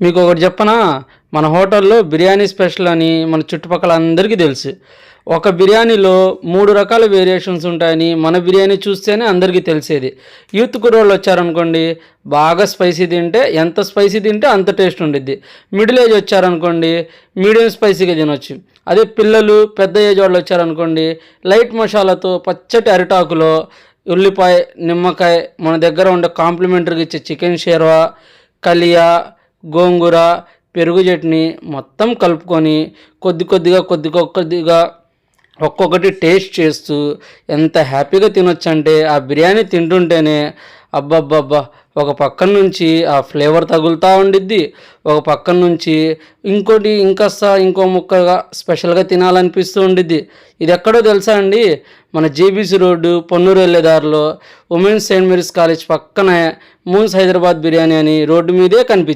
మీకు ఒకటి చెప్పనా? మన హోటల్లో బిర్యానీ స్పెషల్ అని మన చుట్టుపక్కల అందరికీ తెలుసు. ఒక బిర్యానీలో మూడు రకాల వేరియేషన్స్ ఉంటాయని మన బిర్యానీ చూస్తేనే అందరికీ తెలిసేది. యూత్ కుర్రోళ్ళు వచ్చారనుకోండి బాగా స్పైసీ తింటే ఎంత స్పైసీ తింటే అంత టేస్ట్ ఉండిద్ది. మిడిల్ ఏజ్ వచ్చారనుకోండి మీడియం స్పైసీగా తినొచ్చు. అదే పిల్లలు పెద్ద ఏజ్ వాళ్ళు వచ్చారనుకోండి లైట్ మసాలాతో పచ్చటి అరిటాకులో ఉల్లిపాయ నిమ్మకాయ మన దగ్గర ఉండే కాంప్లిమెంటరీగా ఇచ్చే చికెన్ షేర్వా కలియా గోంగూర పెరుగు చట్నీ మొత్తం కలుపుకొని కొద్ది కొద్దిగా కొద్ది కొద్దిగా ఒక్కొక్కటి టేస్ట్ చేస్తూ ఎంత హ్యాపీగా తినొచ్చు అంటే ఆ బిర్యానీ తింటుంటేనే అబ్బబ్బబ్బా ఒక పక్కన నుంచి ఆ ఫ్లేవర్ తగులుతూ ఉండిద్ది. ఒక పక్కన నుంచి ఇంకోటి ఇంకాస్త ఇంకో ముక్కగా స్పెషల్గా తినాలనిపిస్తూ ఉండిద్ది. ఇది ఎక్కడో తెలుసా అండి? మన జేబీసీ రోడ్డు పొన్నూరు వెళ్ళేదారిలో ఉమెన్స్ సెయింట్ మేరీస్ కాలేజ్ పక్కనే మూన్స్ హైదరాబాద్ బిర్యానీ అని రోడ్డు మీదే కనిపి